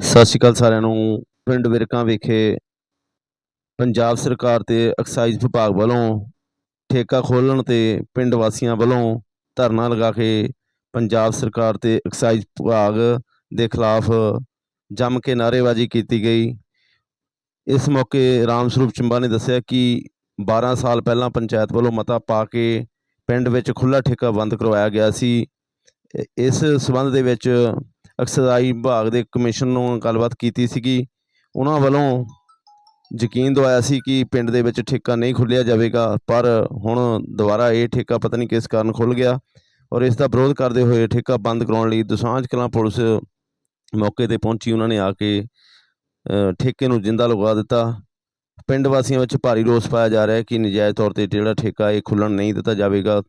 ਸਤਿ ਸ਼੍ਰੀ ਅਕਾਲ ਸਾਰਿਆਂ ਨੂੰ। ਪਿੰਡ ਵਿਰਕਾਂ ਵਿਖੇ ਪੰਜਾਬ ਸਰਕਾਰ ਤੇ ਐਕਸਾਈਜ਼ ਵਿਭਾਗ ਵੱਲੋਂ ਠੇਕਾ ਖੋਲ੍ਹਣ ਤੇ ਪਿੰਡ ਵਾਸੀਆਂ ਵੱਲੋਂ ਧਰਨਾ ਲਗਾ ਕੇ ਪੰਜਾਬ ਸਰਕਾਰ ਤੇ ਐਕਸਾਈਜ਼ ਵਿਭਾਗ ਦੇ ਖਿਲਾਫ ਜੰਮ ਕੇ ਨਾਅਰੇਬਾਜ਼ੀ ਕੀਤੀ ਗਈ। ਇਸ ਮੌਕੇ ਰਾਮ ਸਰੂਪ ਚੰਬਾ ਨੇ ਦੱਸਿਆ ਕਿ 12 ਸਾਲ ਪਹਿਲਾਂ ਪੰਚਾਇਤ ਵੱਲੋਂ ਮਤਾ ਪਾ ਕੇ ਪਿੰਡ ਵਿੱਚ ਖੁੱਲ੍ਹਾ ਠੇਕਾ ਬੰਦ ਕਰਵਾਇਆ ਗਿਆ ਸੀ। ਇਸ ਸਬੰਧ ਦੇ ਵਿੱਚ ਐਕਸਾਈਜ਼ ਵਿਭਾਗ ਦੇ ਕਮਿਸ਼ਨ ਨੂੰ ਗੱਲਬਾਤ ਕੀਤੀ ਸੀਗੀ। ਉਹਨਾਂ ਵੱਲੋਂ ਯਕੀਨ ਦਵਾਇਆ ਸੀ ਕਿ ਪਿੰਡ ਦੇ ਵਿੱਚ ਠੇਕਾ ਨਹੀਂ ਖੁੱਲਿਆ ਜਾਵੇਗਾ, ਪਰ ਹੁਣ ਦੁਬਾਰਾ ਇਹ ਠੇਕਾ ਪਤਾ ਨਹੀਂ ਕਿਸ ਕਾਰਨ ਖੁੱਲ ਗਿਆ ਔਰ ਇਸ ਦਾ ਵਿਰੋਧ ਕਰਦੇ ਹੋਏ ਠੇਕਾ ਬੰਦ ਕਰਾਉਣ ਲਈ ਦੁਸਾਂਝ ਕਲਾਂ ਪੁਲਿਸ ਮੌਕੇ ਤੇ ਪਹੁੰਚੀ। ਉਹਨਾਂ ਨੇ ਆ ਕੇ ਠੇਕੇ ਨੂੰ ਜਿੰਦਾ ਲਗਾ ਦਿੱਤਾ। ਪਿੰਡ ਵਾਸੀਆਂ ਵਿੱਚ ਭਾਰੀ ਰੋਸ ਪਾਇਆ ਜਾ ਰਿਹਾ ਹੈ ਕਿ ਨਜਾਇਜ਼ ਤੌਰ ਤੇ ਜਿਹੜਾ ਠੇਕਾ ਇਹ ਖੁੱਲਣ ਨਹੀਂ ਦਿੱਤਾ ਜਾਵੇਗਾ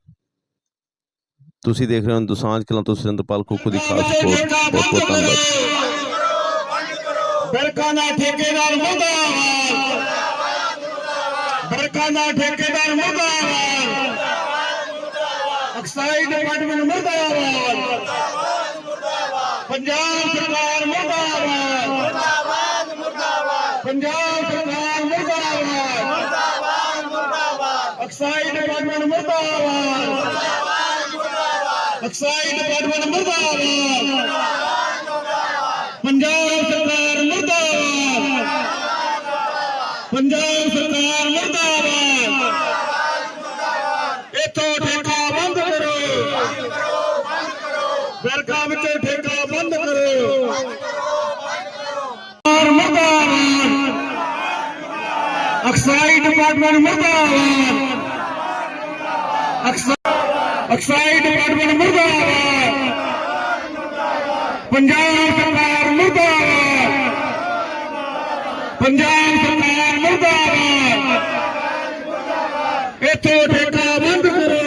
ਤੁਸੀਂ ਦੇਖ ਰਹੇ ਹੋ ਦੁਸਾਂਝ ਕਲਾਂ ਤੋਂ ਸਿੰਦਪਾਲ ਕੁੱਕੂ ਦੀ ਖਾਸ ਰਿਪੋਰਟ। ਬਹੁਤ ਬਹੁਤ ਧੰਨਵਾਦ। ਬਰਕਾਂ ਦਾ ਠੇਕੇਦਾਰ ਮੁਰਦਾਬਾਦ। ਬਰਕਾਂ ਦਾ ਠੇਕੇਦਾਰ ਮੁਰਦਾਬਾਦ। ਐਕਸਾਈਜ਼ ਡਿਪਾਰਟਮੈਂਟ ਮੁਰਦਾਬਾਦ। ਪੰਜਾਬ ਸਰਕਾਰ ਮੁਰਦਾਬਾਦ। ਪੰਜਾਬ ਸਰਕਾਰ ਮੁਰਦਾਬਾਦ। ਐਕਸਾਈਜ਼ ਡਿਪਾਰਟਮੈਂਟ ਮੁਰਦਾਬਾਦ। ਐਕਸਾਈਜ਼ ਡਿਪਾਰਟਮੈਂਟ ਮੁਰਦਾਬਾਦ। ਪੰਜਾਬ ਸਰਕਾਰ ਮੁਰਦਾਬਾਦ। ਪੰਜਾਬ ਸਰਕਾਰ ਮੁਰਦਾਬਾਦ। ਇਥੋਂ ਠੇਕਾ ਬੰਦ ਕਰੋ। ਬਰਖਾ ਵਿੱਚੋਂ ਠੇਕਾ ਬੰਦ ਕਰੋ। ਸਰਕਾਰ ਮੁਰਦਾਬਾਦ। ਅਕਸਾਈ ਡਿਪਾਰਟਮੈਂਟ ਮੁਰਦਾਬਾਦ। ਅਕਸਾ- ਐਕਸਾਈਜ਼ ਡਿਪਾਰਟਮੈਂਟ ਮੁਰਦਾਬਾਦ। ਪੰਜਾਬ ਸਰਕਾਰ ਮੁਰਦਾਬਾਦ। ਪੰਜਾਬ ਸਰਕਾਰ ਮੁਰਦਾਬਾਦ। ਇੱਥੋਂ ਠੇਕਾ ਬੰਦ ਕਰੋ।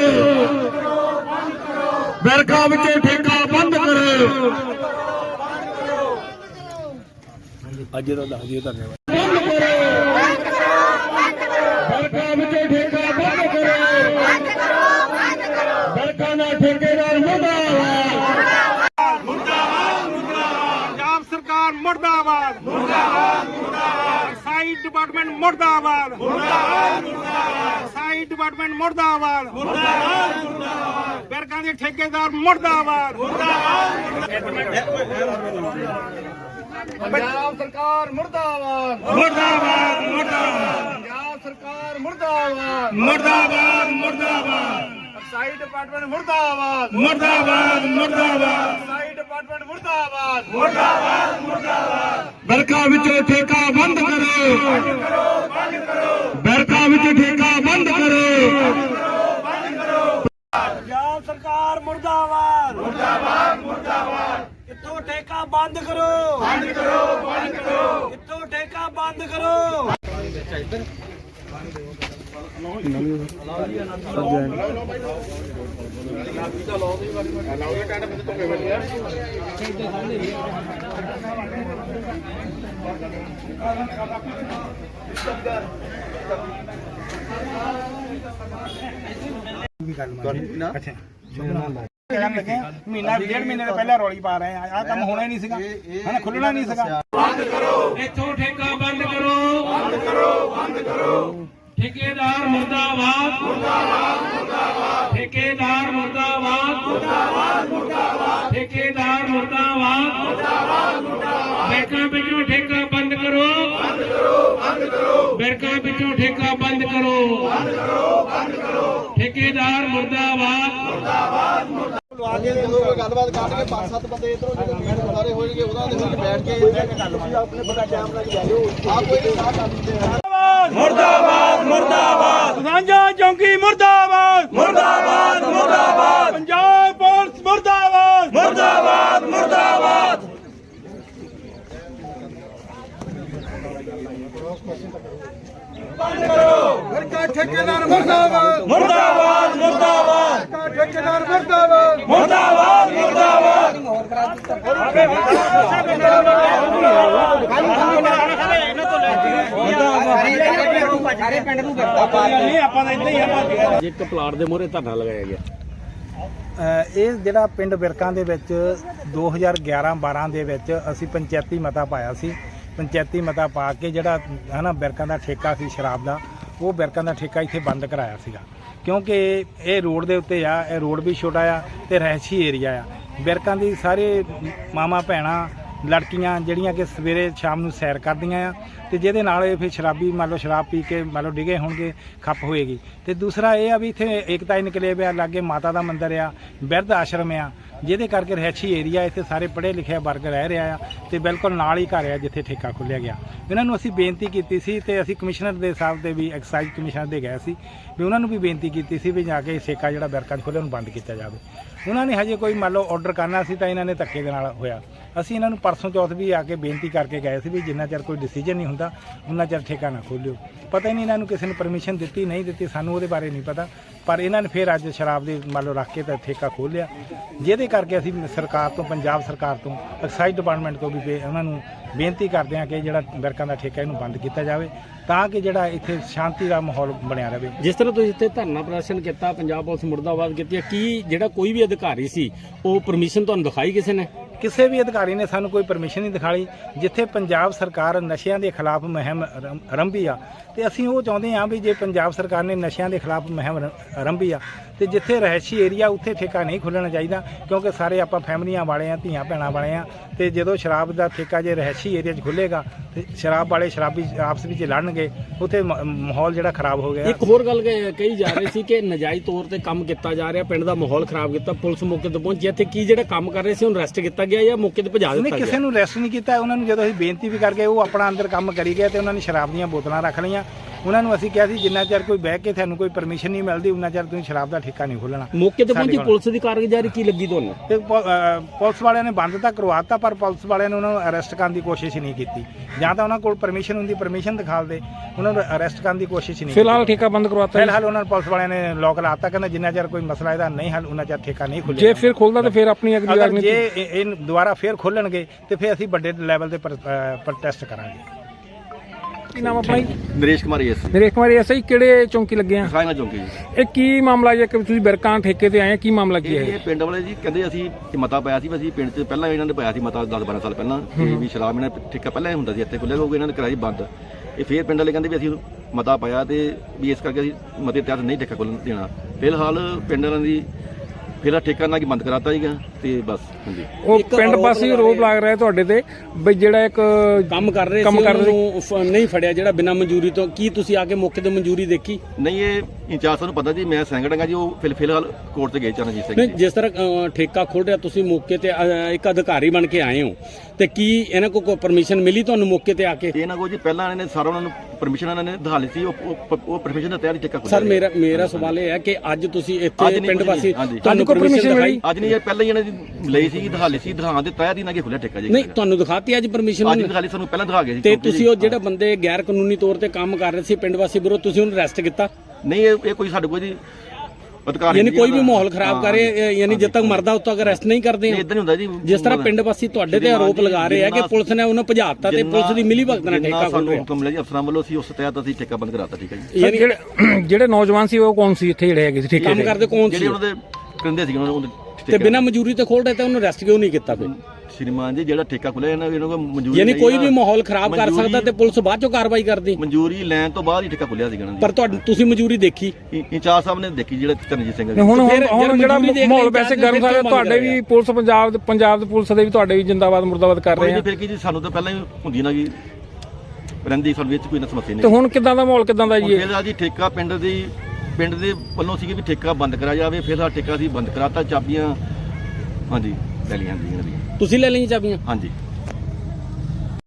ਬਰਖਾ ਵਿੱਚੋਂ ਠੇਕਾ ਬੰਦ ਕਰੋ। ਅੱਜ ਦਾ ਦੱਸ ਦਿਓ ਧੰਨਵਾਦ ਬੰਦ ਕਰੋ ਬਰਖਾ ਵਿੱਚੋਂ ਠੇਕਾ ਬੰਦ ਕਰੋ ਬਰਖਾ ਦਾ ਠੇਕੇਦਾਰ ਮੁਰਦਾਬਾਦ ਪੰਜਾਬ ਸਰਕਾਰ ਮੁਰਦਾਬਾਦ ਮੁਰਦਾਬਾਦ ਮੁਰਦਾਬਾਦ ਸਾਈਡ ਡਿਪਾਰਟਮੈਂਟ ਮੁਰਦਾਬਾਦ ਮੁਰਦਾਬਾਦ ਮੁਰਦਾਬਾਦ ਸਾਈਡ ਡਿਪਾਰਟਮੈਂਟ ਮੁਰਦਾਬਾਦ ਮੁਰਦਾਬਾਦ ਮੁਰਦਾਬਾਦ ਬੈਰਕਾਂ ਦੇ ਠੇਕੇਦਾਰ ਮੁਰਦਾਬਾਦ ਪੰਜਾਬ ਸਰਕਾਰ ਮੁਰਦਾਬਾਦ ਮੁਰਦਾਬਾਦ ਮੁਰਦਾਬਾਦ ਪੰਜਾਬ ਸਰਕਾਰ ਮੁਰਦਾਬਾਦ ਮੁਰਦਾਬਾਦ ਮੁਰਦਾਬਾਦ ਸਾਈਡ ਡਿਪਾਰਟਮੈਂਟ ਮੁਰਦਾਬਾਦ। ਮੁਰਦਾਬਾਦ ਮੁਰਦਾਬਾਦ। ਬਰਖਾ ਵਿੱਚੋਂ ਠੇਕਾ ਬੰਦ ਕਰੋ। ਬੰਦ ਕਰੋ ਬੰਦ ਕਰੋ। ਬਰਖਾ ਵਿੱਚੋਂ ਠੇਕਾ ਬੰਦ ਕਰੋ। ਪੰਜਾਬ ਸਰਕਾਰ ਮੁਰਦਾਬਾਦ। ਮੁਰਦਾਬਾਦ ਮੁਰਦਾਬਾਦ। ਕਿੱਥੋਂ ਠੇਕਾ ਬੰਦ ਕਰੋ? ਬੰਦ ਕਰੋ ਬੰਦ ਕਰੋ। ਕਿੱਥੋਂ ਠੇਕਾ ਬੰਦ ਕਰੋ? ਕਹਿਣ ਲੱਗੇ ਆ, ਮਹੀਨਾ ਡੇਢ ਮਹੀਨੇ ਤੋਂ ਪਹਿਲਾਂ ਰੌਲੀ ਪਾ ਰਹੇ ਆ ਕੰਮ ਹੋਣਾ ਹੀ ਨਹੀਂ ਸੀਗਾ ਹਨਾ ਖੁੱਲਣਾ ਨਹੀਂ ਸੀਗਾ ਇੱਥੋਂ ਠੇਕਾ ਬੰਦ ਕਰੋ। ਬੰਦ ਕਰੋ ਬੰਦ ਕਰੋ। ਠੇਕੇਦਾਰ ਮੁਰਦਾਬਾਦ। ਮੁਰਦਾਬਾਦ ਮੁਰਦਾਬਾਦ ਠੇਕੇਦਾਰ ਮੁਰਦਾਬਾਦ। ਮੁਰਦਾਬਾਦ ਮੁਰਦਾਬਾਦ ਠੇਕੇਦਾਰ ਮੁਰਦਾਬਾਦ। ਮੁਰਦਾਬਾਦ ਮੁਰਦਾਬਾਦ ਬੈਂਕਾਂ ਵਿੱਚੋਂ ਠੇਕਾ ਬੰਦ ਕਰੋ। ਬੰਦ ਕਰੋ ਬੰਦ ਕਰੋ ਬੈਂਕਾਂ ਵਿੱਚੋਂ ਠੇਕਾ ਬੰਦ ਕਰੋ। ਬੰਦ ਕਰੋ ਬੰਦ ਕਰੋ ਠੇਕੇਦਾਰ ਮੁਰਦਾਬਾਦ ਗੱਲਬਾਤ ਕੱਢ ਕੇ ਪੰਜ ਸੱਤ ਬੰਦੇ ਇਧਰੋਂ ਜਿਹੜੇ ਮੀਟ ਸਾਰੇ ਹੋਣਗੇ, ਉਹਨਾਂ ਦੇ ਵਿੱਚ ਬੈਠ ਕੇ ਆਪਣੇ ਬੜਾ ਟਾਈਮ ਨਾਲ ਲੈ ਜਾਓ ਕੋਈ ਨਹੀਂ ਸਾਹ ਕਰ ਦਿੰਦੇ ਆ ਮੁਰਦਾਬਾਦ ਮੁਰਦਾਬਾਦ ਸਾਂਝਾ ਚੌਂਕੀ ਮੁਰਦਾਬਾਦ ਮੁਰਦਾਬਾਦ ਮੁਰਦਾਬਾਦ ਪੰਜਾਬ ਪੁਲਿਸ ਮੁਰਦਾਬਾਦ ਮੁਰਦਾਬਾਦ ਮੁਰਦਾਬਾਦ ਠੇਕੇਦਾਰ ਮਰਦਾਬਾਦ ਮੁਰਦਾਬਾਦ ਮੁਰਦਾਬਾਦ ਠੇਕੇਦਾਰ ਮਰਦਾਬਾਦ ਮੁਰਦਾਬਾਦ ਮੁਰਦਾਬਾਦ ਨਹੀਂ ਆਪਾਂ ਤਾਂ ਇਦਾਂ ਹੀ ਆਪਾਂ ਇੱਕ ਪਲਾਟ ਦੇ ਮੂਹਰੇ ਧਰਨਾ ਲਗਾਇਆ ਗਿਆ। ਅ, ਇਹ ਜਿਹੜਾ ਪਿੰਡ ਬਿਰਕਾਂ ਦੇ ਵਿੱਚ 2011-12 ਦੇ ਵਿੱਚ ਅਸੀਂ ਪੰਚਾਇਤੀ ਮਤਾ ਪਾਇਆ ਸੀ। ਪੰਚਾਇਤੀ ਮਤਾ ਪਾ ਕੇ ਜਿਹੜਾ ਹਨਾ ਬਿਰਕਾਂ ਦਾ ਠੇਕਾ ਸੀ ਸ਼ਰਾਬ ਦਾ ਉਹ ਬਿਰਕਾਂ ਦਾ ਠੇਕਾ ਇੱਥੇ ਬੰਦ ਕਰਾਇਆ ਸੀਗਾ। ਕਿਉਂਕਿ ਇਹ ਰੋਡ ਦੇ ਉੱਤੇ ਆ ਇਹ ਰੋਡ ਵੀ ਛੋਟਾ ਆ ਤੇ ਰਹਿਸ਼ੀ ਏਰੀਆ ਆ। ਬਿਰਕਾਂ ਦੀ ਸਾਰੇ ਮਾਮਾ ਭੈਣਾਂ ਲੜਕੀਆਂ ਜਿਹੜੀਆਂ ਕਿ ਸਵੇਰੇ ਸ਼ਾਮ ਨੂੰ ਸੈਰ ਕਰਦੀਆਂ ਆ ਤੇ ਜਿਹਦੇ ਨਾਲ ਇਹ ਫਿਰ ਸ਼ਰਾਬੀ ਮੰਨ ਲਓ ਸ਼ਰਾਬ ਪੀ ਕੇ ਮੰਨ ਲਓ ਡਿਗੇ ਹੋਣਗੇ, ਖੱਪ ਹੋਏਗੀ। ਤੇ ਦੂਸਰਾ ਇਹ ਆ ਵੀ ਇੱਥੇ ਏਕਤਾ ਇਨਕਲੇਵ ਆ ਲਾਗੇ ਮਾਤਾ ਦਾ ਮੰਦਿਰ ਆ, ਬਿਰਧ ਆਸ਼ਰਮ ਆ, ਜਿਹਦੇ ਕਰਕੇ ਰਹਿਛੀ ਏਰੀਆ ਇੱਥੇ ਸਾਰੇ ਪੜ੍ਹੇ ਲਿਖੇ ਵਰਗ ਰਹਿ ਰਿਹਾ ਆ ਤੇ ਬਿਲਕੁਲ ਨਾਲ ਹੀ ਘਰ ਆ ਜਿੱਥੇ ਠੇਕਾ ਖੁੱਲਿਆ ਗਿਆ। ਇਹਨਾਂ ਨੂੰ ਅਸੀਂ ਬੇਨਤੀ ਕੀਤੀ ਸੀ ਤੇ ਅਸੀਂ ਕਮਿਸ਼ਨਰ ਦੇ ਸਾਹਿਬ ਦੇ ਵੀ ਐਕਸਾਈਜ਼ ਕਮਿਸ਼ਨਰ ਦੇ ਗਏ ਸੀ ਵੀ ਉਹਨਾਂ ਨੂੰ ਵੀ ਬੇਨਤੀ ਕੀਤੀ ਸੀ ਵੀ ਜਾ ਕੇ ਠੇਕਾ ਜਿਹੜਾ ਬਰਕਤ ਖੋਲ੍ਹਿਆ ਉਹਨੂੰ ਬੰਦ ਕੀਤਾ ਜਾਵੇ। ਉਹਨਾਂ ਨੇ ਹਜੇ ਕੋਈ ਮੰਨ ਲਓ ਆਰਡਰ ਕਰਨਾ ਸੀ ਤਾਂ ਇਹਨਾਂ ਨੇ ਧੱਕੇ ਦੇ ਨਾਲ ਹੋਇਆ। ਅਸੀਂ ਇਹਨਾਂ ਨੂੰ ਪਰਸੋਂ ਚੌਥ ਵੀ ਆ ਕੇ ਬੇਨਤੀ ਕਰਕੇ ਗਏ ਸੀ ਵੀ ਜਿੰਨਾ ਚਿਰ ਕੋਈ ਡਿਸੀਜਨ ਨਹੀਂ ਹੁੰਦਾ ਉਹਨਾਂ ਚਿਰ ਠੇਕਾ ਨਾ ਖੋਲਿਓ। ਪਤਾ ਹੀ ਨਹੀਂ ਇਹਨਾਂ ਨੂੰ ਕਿਸੇ ਨੇ ਪਰਮਿਸ਼ਨ ਦਿੱਤੀ, ਨਹੀਂ ਦਿੱਤੀ, ਸਾਨੂੰ ਉਹਦੇ ਬਾਰੇ ਨਹੀਂ ਪਤਾ। ਪਰ ਇਹਨਾਂ ਨੇ ਫਿਰ ਅੱਜ ਸ਼ਰਾਬ ਦੇ ਮੰਨ ਲਓ ਰੱਖ ਕੇ ਤਾਂ ਠੇਕਾ ਖੋਲਿਆ ਜਿਹਦੇ ਕਰਕੇ ਅਸੀਂ ਸਰਕਾਰ ਤੋਂ, ਪੰਜਾਬ ਸਰਕਾਰ ਤੋਂ, ਐਕਸਾਈਜ਼ ਡਿਪਾਰਟਮੈਂਟ ਤੋਂ ਵੀ ਬੇ- ਉਹਨਾਂ ਨੂੰ ਬੇਨਤੀ ਕਰਦੇ ਹਾਂ ਕਿ ਜਿਹੜਾ ਵਰਕਾਂ ਦਾ ਠੇਕਾ ਇਹਨੂੰ ਬੰਦ ਕੀਤਾ ਜਾਵੇ, ਤਾਂ ਕਿ ਜਿਹੜਾ ਇੱਥੇ ਸ਼ਾਂਤੀ ਦਾ ਮਾਹੌਲ ਬਣਿਆ ਰਹੇ। ਜਿਸ ਤਰ੍ਹਾਂ ਤੁਸੀਂ ਇੱਥੇ ਧਰਨਾ ਪ੍ਰਦਰਸ਼ਨ ਕੀਤਾ, ਪੰਜਾਬ ਪੁਲਿਸ ਮੁਰਦਾਬਾਦ ਕੀਤੀ ਹੈ, ਕੀ ਜਿਹੜਾ ਕੋਈ ਵੀ ਅਧਿਕਾਰੀ ਸੀ, ਉਹ ਪਰਮਿਸ਼ਨ ਤੁਹਾਨੂੰ ਦਿਖਾਈ ਕਿਸੇ ਨੇ? ਕਿਸੇ ਵੀ ਅਧਿਕਾਰੀ ਨੇ ਸਾਨੂੰ ਕੋਈ ਪਰਮਿਸ਼ਨ ਨਹੀਂ ਦਿਖਾਈ ਜਿੱਥੇ ਪੰਜਾਬ ਸਰਕਾਰ ਨਸ਼ਿਆਂ ਦੇ ਖਿਲਾਫ ਮੁਹਿੰਮ ਆਰੰ- ਆਰੰਭੀ ਆ। ਤੇ ਅਸੀਂ ਉਹ ਚਾਹੁੰਦੇ ਹਾਂ ਵੀ ਜੇ ਪੰਜਾਬ ਸਰਕਾਰ ਨੇ ਨਸ਼ਿਆਂ ਦੇ ਖਿਲਾਫ ਮੁਹਿੰਮ ਆਰੰ- ਆਰੰਭੀ ਆ, ਤੇ ਜਿੱਥੇ ਰਹਿਸ਼ੀ ਏਰੀਆ ਉੱਥੇ ਠੇਕਾ ਨਹੀਂ ਖੁੱਲਣਾ ਚਾਹੀਦਾ, ਕਿਉਂਕਿ ਸਾਰੇ ਆਪਾਂ ਫੈਮਲੀਆਂ ਵਾਲੇ ਆ, ਧੀਆਂ ਭੈਣਾਂ ਵਾਲੇ ਆ, ਤੇ ਜਦੋਂ ਸ਼ਰਾਬ ਦਾ ਠੇਕਾ ਜੇ ਰਹਿਸ਼ੀ ਏਰੀਆ 'ਚ ਖੁੱਲੇਗਾ ਤੇ ਸ਼ਰਾਬ ਵਾਲੇ ਸ਼ਰਾਬੀ ਆਪਸ ਵਿੱਚ ਲੜਨਗੇ, ਉੱਥੇ ਮ- ਮਾਹੌਲ ਜਿਹੜਾ ਖਰਾਬ ਹੋ ਗਿਆ। ਇੱਕ ਹੋਰ ਗੱਲ ਕ- ਕਹੀ ਜਾ ਰਹੀ ਸੀ ਕਿ ਨਜਾਇਜ਼ ਤੌਰ ਤੇ ਕੰਮ ਕੀਤਾ ਜਾ ਰਿਹਾ, ਪਿੰਡ ਦਾ ਮਾਹੌਲ ਖਰਾਬ ਕੀਤਾ, ਪੁਲਿਸ ਮੌਕੇ ਤੇ ਪਹੁੰਚੀ, ਇੱਥੇ ਕੀ ਜਿਹੜਾ ਕੰਮ ਕਰ ਰਹੇ ਸੀ, ਉਹਨੂੰ ਅਰੈਸਟ ਕੀਤਾ ਗਿਆ ਜਾਂ ਮੌਕੇ ਤੇ ਭਜਾ ਨਹੀਂ ਦਿੱਤਾ ਕਿਸੇ ਗਿਆ ਨੂੰ ਰੈਸਟ ਨਹੀਂ ਕੀਤਾ। ਉਹਨਾਂ ਨੂੰ ਜਦੋਂ ਅਸੀਂ ਬੇਨਤੀ ਵੀ ਕਰਕੇ ਉਹ ਆਪਣਾ ਅੰਦਰ ਕੰਮ ਕਰੀ ਗਏ ਤੇ ਉਹਨਾਂ ਨੇ ਸ਼ਰਾਬ ਦੀਆਂ ਬੋਤਲਾਂ ਰੱਖ ਲਈਆਂ। ਉਹਨਾਂ ਨੂੰ ਅਸੀਂ ਕਿਹਾ ਸੀ ਜਿੰਨਾ ਚਿਰ ਕੋਈ ਬਹਿ ਕੇ ਤੁਹਾਨੂੰ ਕੋਈ ਪਰਮਿਸ਼ਨ ਨਹੀਂ ਮਿਲਦੀ ਉਹਨਾਂ ਚਿਰ ਤੁਸੀਂ ਸ਼ਰਾਬ ਦਾ ਠੇਕਾ ਨਹੀਂ ਖੋਲਣਾ ਮੌਕੇ ਤੇ ਪਹੁੰਚੀ। ਪੁਲਿਸ ਦੀ ਕਾਰਗੁਜ਼ਾਰੀ ਕੀ ਲੱਗੀ ਤੁਹਾਨੂੰ? ਤੇ ਪ- ਪੁਲਿਸ ਵਾਲਿਆਂ ਨੇ ਬੰਦ ਤਾਂ ਕਰਵਾਤਾ ਪਰ ਪੁਲਿਸ ਵਾਲਿਆਂ ਨੇ ਉਹਨਾਂ ਨੂੰ ਅਰੈਸਟ ਕਰਨ ਦੀ ਕੋਸ਼ਿਸ਼ ਹੀ ਨਹੀਂ ਕੀਤੀ। ਜਾਂ ਤਾਂ ਉਹਨਾਂ ਕੋਲ ਪਰਮਿਸ਼ਨ ਹੁੰਦੀ ਪਰਮਿਸ਼ਨ ਦਿਖਾਲਦੇ ਉਹਨਾਂ ਨੂੰ ਅਰੈਸਟ ਕਰਨ ਦੀ ਕੋਸ਼ਿਸ਼ ਹੀ ਨਹੀਂ ਫਿਲਹਾਲ ਠੇਕਾ ਬੰਦ ਕਰਵਾਤਾ ਜੀ। ਫਿਲਹਾਲ ਉਹਨਾਂ ਨੂੰ ਪੁਲਿਸ ਵਾਲਿਆਂ ਨੇ ਲੋਕ ਲਾਤਾ ਕਹਿੰਦਾ ਜਿੰਨਾ ਚਿਰ ਕੋਈ ਮਸਲਾ ਇਹਦਾ ਨਹੀਂ ਹੱਲ ਉਹਨਾਂ ਚਿਰ ਠੇਕਾ ਨਹੀਂ ਖੁੱਲੇਗਾ ਜੇ ਫਿਰ ਖੁੱਲਦਾ ਤਾਂ ਫਿਰ ਆਪਣੀ ਅਗਲੀ ਅਗਰ ਰਾਜਨੀਤੀ ਜੇ ਇਹ ਇਹ ਦੁਬਾਰਾ ਫੇਰ ਖੋਲਣਗੇ ਤੇ ਫਿਰ ਅਸੀਂ ਵੱਡੇ ਲੈਵਲ ਤੇ ਪ੍ਰੋਟੈਸਟ ਕਰਾਂਗੇ। ਕੀ ਨਾਮ ਆਪਣਾ ਜੀ? ਨਰੇਸ਼ ਕੁਮਾਰੀ ਐਸ ਨਰੇਸ਼ ਕੁਮਾਰ ਐਸਾ ਹੀ ਕਿਹੜੇ ਚੌਂਕੀ ਲੱਗੇ ਆ? ਸਾਇਨਾ ਚੌਂਕੀ ਜੀ। ਇਹ ਕੀ ਮਾਮਲਾ ਜੇ? ਕਿ ਤੁਸੀਂ ਬਿਰਕਾਂ ਠੇਕੇ ਤੇ ਆਏ ਆ ਕੀ ਮਾਮਲਾ ਕੀ ਇਹ ਹੈ ਇਹ ਪਿੰਡ ਵਾਲੇ ਜੀ ਕਹਿੰਦੇ ਅਸੀਂ ਮਤਾ ਪਾਇਆ ਸੀ ਵੀ ਅਸੀਂ ਪਿੰਡ 'ਚ ਪਹਿਲਾਂ ਇਹਨਾਂ ਨੇ ਪਾਇਆ ਸੀ ਮਤਾ 10 12 ਸਾਲ ਪਹਿਲਾਂ ਕਿ ਵੀ ਸ਼ਰਾਬ ਇਹਨਾਂ ਨੇ ਠੇਕਾ ਪਹਿਲਾਂ ਹੀ ਹੁੰਦਾ ਸੀ ਇੱਥੇ ਖੁੱਲੇ ਲੋਕ ਇਹਨਾਂ ਨੇ ਕਰਾਈ ਬੰਦ। ਇਹ ਫੇਰ ਪਿੰਡ ਵਾਲੇ ਕਹਿੰਦੇ ਵੀ ਅਸੀਂ ਮਤਾ ਪਾਇਆ ਤੇ ਵੀ ਇਸ ਕਰਕੇ ਅਸੀਂ ਮਤੇ ਤਹਿਤ ਨਹੀਂ ਠੇਕਾ ਖੋਲ੍ਹਣ ਦੇਣਾ। ਫਿਲਹਾਲ ਪਿੰਡ ਵਾਲਿਆਂ ਦੀ ਫਿਲਹਾਲ ਠੇਕਾ ਨਾ ਕਿ ਬੰਦ ਕਰਾਤਾ ਸੀਗਾ ਤੇ ਬਸ ਹਾਂਜੀ। ਉਹ ਇੱਕ ਪਿੰਡ ਆਰੋਪ ਵਾਸੀ ਲਗਾ ਰੋਪ ਰਹੇ ਲੱਗ ਰਿਹਾ ਤੁਹਾਡੇ ਤੇ ਬਈ ਜਿਹੜਾ ਇੱਕ ਕੰਮ ਕਰ ਰਹੇ ਕੰਮ ਸੀ ਕਰ ਰਹੇ ਉਹਨੂੰ ਫ- ਨਹੀਂ ਫੜਿਆ ਜਿਹੜਾ ਬਿਨਾਂ ਮਨਜ਼ੂਰੀ ਤੋਂ। ਕੀ ਤੁਸੀਂ ਆ ਕੇ ਮੌਕੇ ਤੇ ਮਨਜ਼ੂਰੀ ਦੇਖੀ? ਨਹੀਂ ਇਹ ਇੰਚਾਰਜ ਸਾਨੂੰ ਪਤਾ ਜੀ ਮੈਂ ਸੈਂਗੜਾਂਗਾ ਜੀ ਉਹ ਫਿਲ- ਫਿਲਹਾਲ ਕੋਰਟ 'ਚ ਗਏ ਚਰਨਜੀਤ ਸਿੰਘ ਨਹੀਂ ਜੀ। ਜਿਸ ਤਰ੍ਹਾਂ ਅ, ਠੇਕਾ ਖੋਲ ਰਿਹਾ ਤੁਸੀਂ ਮੌਕੇ ਤੇ ਅ, ਇੱਕ ਅਧਿਕਾਰੀ ਬਣ ਕੇ ਆਏ ਹੋ। ਤੇ ਕੀ ਇਹਨਾਂ ਕੋਲ ਕੋਈ ਪਰਮਿਸ਼ਨ ਮਿਲੀ ਤੁਹਾਨੂੰ ਮੌਕੇ ਤੇ ਆ ਕੇ? ਇਹਨਾਂ ਕੋ ਜੀ ਪਹਿਲਾਂ ਇਹਨਾਂ ਨੇ ਸਾਰਾ ਉਹਨਾਂ ਨੂੰ ਪਰਮਿਸ਼ਨ ਇਹਨਾਂ ਨੇ ਦਿਖਾ ਲਈ ਸੀ ਉਹ ਉਹ- ਉਹ ਪਰਮਿਸ਼ਨ ਦਾ ਤਹਿਤ ਹੀ ਠੇਕਾ ਖੋਲ੍ਹਿਆ ਸਰ ਮੇਰਾ ਮੇਰਾ ਸਵਾਲ ਇਹ ਹੈ ਕਿ ਅੱਜ ਤੁਸੀਂ ਅੱਜ ਇੱਥੇ ਨਹੀਂ ਪਿੰਡ ਵਾਸੀ ਹਾਂਜੀ। ਤੁਹਾਨੂੰ ਅੱਜ ਕੋਈ ਪਰਮਿਸ਼ਨ ਮਿਲੀ? ਅੱਜ ਨਹੀਂ ਇਹ ਪਹਿਲਾਂ ਹੀ ਇਹਨਾਂ ਦੀ ਲਈ ਸੀ ਦਿਖਾ ਲਈ ਸੀ ਦਿਖਾਉਣ ਦੇ ਤਹਿਤ ਹੀ ਨਾ ਕਿ ਖੁੱਲਿਆ ਠੇਕਾ ਜੀ ਨਹੀਂ ਤੁਹਾਨੂੰ ਦਿਖਾਤੀ ਅੱਜ ਪਰਮਿਸ਼ਨ ਅੱਜ ਦਿਖਾ ਲਈ ਸਾਨੂੰ ਪਹਿਲਾਂ ਦਿਖਾ ਗਏ ਸੀ ਤੇ ਤੁਸੀਂ ਉਹ ਜਿਹੜੇ ਬੰਦੇ ਗੈਰ ਕਾਨੂੰਨੀ ਤੌਰ ਤੇ ਕੰਮ ਕਰ ਰਹੇ ਸੀ ਪਿੰਡ ਵਾਸੀ ਵਿਰੋਧ ਤੁਸੀਂ ਉਹਨੂੰ ਅਰੈਸਟ ਕੀਤਾ? ਨਹੀਂ ਇਹ ਇਹ ਕੋਈ ਸਾਡੇ ਕੋਲ ਜੀ ਅਧਿਕਾਰ ਯਾਨੀ ਕੋਈ ਵੀ। ਮਾਹੌਲ ਖਰਾਬ ਹਾਂ, ਕਰੇ ਯਾਨੀ ਜਦ ਤੱਕ ਮਰਦਾ ਉਦੋਂ ਤੱਕ ਅਰੈਸਟ ਨਹੀਂ ਕਰਦੇ ਨਹੀਂ ਇਦਾਂ ਨਹੀਂ ਹੁੰਦਾ ਜੀ ਜਿਸ ਤਰ੍ਹਾਂ ਪਿੰਡ ਵਾਸੀ ਤੁਹਾਡੇ ਤੇ ਆਰੋਪ ਲਗਾ ਰਹੇ ਆ ਕਿ ਪੁਲਿਸ ਨੇ ਉਹਨੂੰ ਭਜਾਤਾ ਤੇ ਪੁਲਿਸ ਦੀ ਮਿਲੀ ਭਗਤ ਨਾਲ ਠੇਕਾ ਖੋਲ ਸਾਨੂੰ ਰਿਹਾ। ਹੁਕਮ ਮਿਲਿਆ ਜੀ ਅਫਸਰਾਂ ਵੱਲੋਂ ਅਸੀਂ ਉਸ ਤਹਿਤ ਅਸੀਂ ਠੇਕਾ ਬੰਦ ਕਰਾਤਾ ਠੀਕ ਹੈ ਜੀ। ਜਿਹੜੇ ਜਿਹੜੇ ਨੌਜਵਾਨ ਸੀ ਉਹ ਕੌਣ ਸੀ ਇੱਥੇ ਜਿਹੜੇ ਹੈਗੇ ਸੀ ਠੇਕੇ ਕੰਮ ਕਰਦੇ ਕੌਣ ਸੀ? ਜਿਹੜੇ ਉਹਨਾਂ ਦੇ ਕਰਿੰਦੇ ਸੀ ਉਹਨਾਂ ਨੂੰ ਤੇ ਬਿਨਾਂ ਮਨਜ਼ੂਰੀ ਤੇ ਖੋਲ ਰਹੇ ਤੇ ਉਹਨੂੰ ਅਰੈਸਟ ਕਿਉਂ ਨਹੀਂ ਕੀਤਾ ਫਿਰ? ਸ਼੍ਰੀਮਾਨ ਜੀ ਜਿਹੜਾ ਠੇਕਾ ਖੁੱਲਿਆ ਇਹਨਾਂ ਇਹਨਾਂ ਕੋਲ ਮਨਜ਼ੂਰੀ ਯਾਨੀ ਕੋਈ। ਵੀ ਮਾਹੌਲ ਖਰਾਬ ਕਰ ਸਕਦਾ ਤੇ ਪੁਲਿਸ ਬਾਅਦ ਚੋਂ ਕਾਰਵਾਈ ਕਰਦੀ। ਮਨਜ਼ੂਰੀ ਲੈਣ ਤੋਂ ਬਾਅਦ ਹੀ ਠੇਕਾ ਖੁੱਲਿਆ ਸੀਗਾ ਨਾ ਪਰ ਤੁਹਾਨੂੰ ਤੁਸੀਂ ਮਨਜ਼ੂਰੀ ਦੇਖੀ? ਇੰਚਾਰਜ ਸਾਹਿਬ ਨੇ ਦੇਖੀ ਜਿਹੜਾ ਚਰਨਜੀਤ ਸਿੰਘ ਨੇ ਹੁਣ ਹੁਣ ਜਿਹੜਾ ਮਾਹੌਲ ਵੈਸੇ ਤਾਂ ਗਰਮ ਸਾਰਾ ਤੁਹਾਡੇ ਵੀ ਪੁਲਿਸ ਪੰਜਾਬ ਦੇ ਪੰਜਾਬ ਦੇ ਪੁਲਿਸ ਦੇ ਵੀ ਤੁਹਾਡੇ ਵੀ ਜਿੰਦਾਬਾਦ ਮੁਰਦਾਬਾਦ ਕਰ ਰਹੇ ਆ। ਫਿਰ ਕੀ ਜੀ ਸਾਨੂੰ ਤਾਂ ਪਹਿਲਾਂ ਹੀ ਹੁੰਦੀ ਨਾ ਕਿ ਰਹਿੰਦੀ ਸਾਨੂੰ ਵਿੱਚ ਕੋਈ ਨਾ ਸਮੱਸਿਆ ਤੇ ਨਹੀਂ। ਹੁਣ ਕਿਦਾਂ ਦਾ ਮਾਹੌਲ ਕਿਦਾਂ ਦਾ ਜੀ? ਇਹ? ਜੀ ਠੇਕਾ ਪਿੰਡ ਦੀ ਪਿੰਡ ਦੇ ਵੱਲੋਂ ਸੀਗੀ ਵੀ ਠੇਕਾ ਬੰਦ ਕਰਾਇਆ ਜਾਵੇ ਫਿਰ ਸਾਡਾ ਠੇਕਾ ਸੀ ਬੰਦ ਕਰਾਤਾ ਚਾਬੀਆਂ। ਹਾਂਜੀ ਲੈ ਲਈਆਂ ਜੀ ਇਹਨਾਂ ਦੀਆਂ। ਤੁਸੀਂ ਲੈ ਲਈਆਂ ਚਾਬੀਆਂ? ਹਾਂਜੀ।